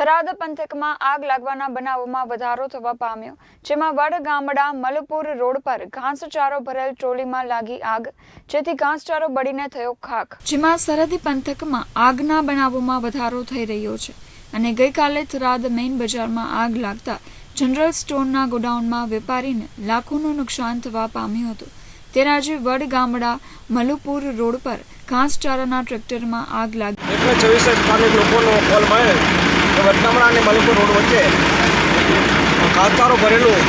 થરાદ પંથકમાં આગ લાગવાના બનાવોમાં વધારો થવા પામ્યો, જેમાં વડ ગામડા મલપુર રોડ પર ઘાસચારો ભરેલ ટ્રોલીમાં લાગી આગ, જેથી ઘાસચારો બળીને થયો ખાખ. જેમાં સરહદી પંથકમાં આગના બનાવોમાં વધારો થઈ રહ્યો છે અને ગઈકાલે થરાદ મેઇન બજારમાં આગ લાગતા જનરલ સ્ટોરના ગોડાઉનમાં વેપારીને લાખોનું નુકસાન થવા પામ્યું હતું. ત્યારે આજે વડ ગામડા મલુપુર રોડ પર ઘાસચારાના ટ્રેક્ટરમાં આગ લાગી. એકસો ચોવીસ સ્થાનિક લોકોનો કોલ મળે કે અને મલપુર રોડ વચ્ચે ઘાસચારો ભરેલું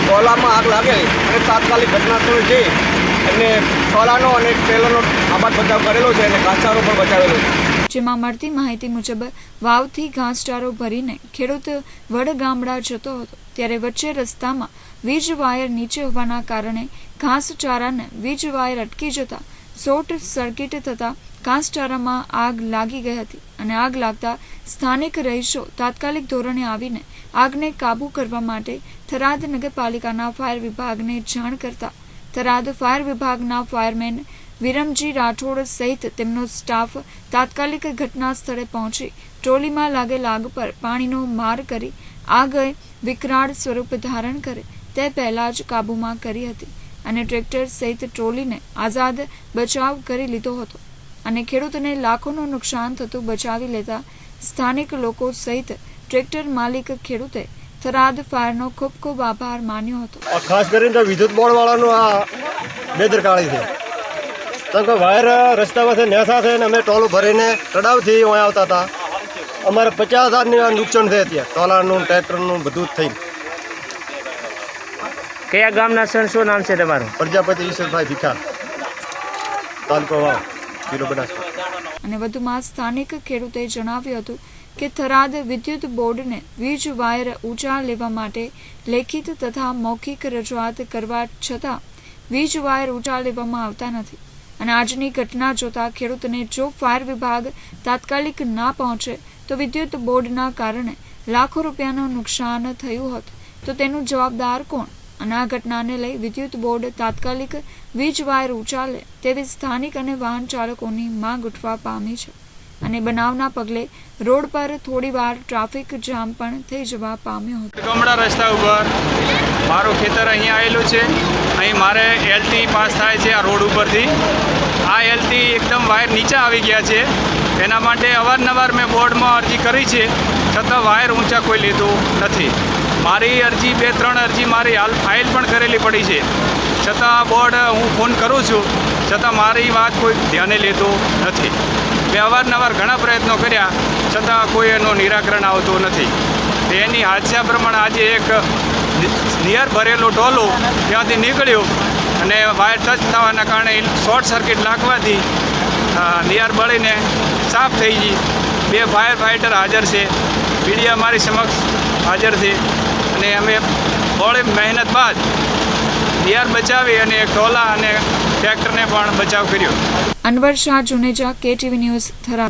ટોલામાં આગ લાગે અને તાત્કાલિક ઘટનાસ્થળે જઈ અને ટોલાનો અને ટ્રેલરનો આબાદ બચાવ કરેલો છે અને ઘાસચારો પણ બચાવેલો છે. જેમાં મળતી માહિતી મુજબ વાવથી ઘાસચારો ભરીને ખેડૂત વડગામડા જતો હતો. ત્યારે વચ્ચે રસ્તામાં વીજ વાયર નીચે હોવાના કારણે ઘાસચારાને વીજ વાયર અટકી જતા શોર્ટ સર્કિટ થતા ઘાસચારામાં આગ લાગી ગઈ હતી અને આગ લાગતા સ્થાનિક રહીશો તાત્કાલિક ધોરણે આવીને આગને કાબૂ કરવા માટે થરાદ નગરપાલિકાના ફાયર વિભાગને જાણ કરતા થરાદ ફાયર વિભાગના ફાયરમેન વિરમજી રાઠોડ સહિત તેમનો સ્ટાફ તાત્કાલિક ઘટના સ્થળે પહોંચી ટ્રોલીમાં લાગેલ આગ પર પાણીનો માર કરી આગએ વિકરાળ સ્વરૂપ ધારણ કરે તે પહેલા જ કાબૂમાં કરી હતી અને ટ્રેક્ટર સહિત ટ્રોલીને આઝાદ બચાવ કરી લીધો હતો. અને ખેડૂતોને લાખોનું નુકસાન થતું બચાવી લેતા સ્થાનિક લોકો સહિત ટ્રેક્ટર માલિક ખેડૂતે થરાદ ફાયરનો ખૂબ ખૂબ આભાર માન્યો હતો. ખાસ કરીને તો વિદ્યુત બોર્ડવાળાનું આ બેદરકારી છે. કારણ કે વાયર રસ્તામાંથી નેસા છે ને અમે ટોલું ભરીને તળાવથી અહીં આવતા હતા. અમારે પચાસ હજારની નુકસાન થયા ત્યાં ટોલાનું ટ્રેક્ટરનું બધું જ થઈને કયા ગામના સર? શું નામ છે તમારું? પ્રજાપતિ ઈશ્વરભાઈ ભીખા તાલુકો વાવ. જિલ્લો બનાસકાંઠા અને વધુમાં સ્થાનિક ખેડૂતે જણાવ્યું હતું કે થરાદ વિદ્યુત બોર્ડને વીજ વાયર ઊંચા લેવા માટે લેખિત તથા મૌખિક રજૂઆત કરવા છતાં વીજ વાયર ઊંચા લેવામાં આવતા નથી. અને આજની ઘટના જોતા ખેડૂતને જો ફાયર વિભાગ તાત્કાલિક ના પહોંચે તો વિદ્યુત બોર્ડના કારણે લાખો રૂપિયાનું નુકસાન થયું હોત. તો તેનું જવાબદાર કોણ? અને આ ઘટનાને લઈ વિદ્યુત બોર્ડ તાત્કાલિક વીજ વાયર ઉચાલે તેવી સ્થાનિક અને વાહન ચાલકોની માંગ ઉઠવા પામી છે અને બનાવના પગલે રોડ પર થોડીવાર ટ્રાફિક જામ પણ થઈ જવા પામ્યો હતો. ગમડા રસ્તા ઉપર મારું ખેતર અહીં આવેલું છે. અહીં મારે એલટી પાસ થાય છે આ રોડ ઉપરથી. આ એલટી એકદમ વાયર નીચે આવી ગયા છે. એના માટે અવારનવાર મેં બોર્ડમાં અરજી કરી છે. છતાં વાયર ઊંચા કોઈ લીધું નથી. મારી અરજી, બે, ત્રણ અરજી મારી હાલ ફાઇલ પણ કરેલી પડી છે. છતાં બોર્ડ, હું ફોન કરું છું, છતાં મારી વાત કોઈ ધ્યાને લેતું નથી. મેં અવારનવાર ઘણા પ્રયત્નો કર્યા, છતાં કોઈ એનું નિરાકરણ આવતું નથી. એની હાદસા પ્રમાણે આજે એક નિયર ભરેલું ટોલું ત્યાંથી નીકળ્યું અને વાયર ટચ થવાના કારણે શોર્ટ સર્કિટ લાગવાથી નિયર બળીને સાફ થઈ ગઈ. બે ફાયર ફાઇટર હાજર છે. મીડિયા મારી સમક્ષ હાજર છે. અને અમે થોડી મહેનત બાદ બિયાર બચાવી અને ટોલા અને ટ્રેક્ટરને પણ બચાવ કર્યો. Anwar Shah, Juneja, KTV news, Tharad.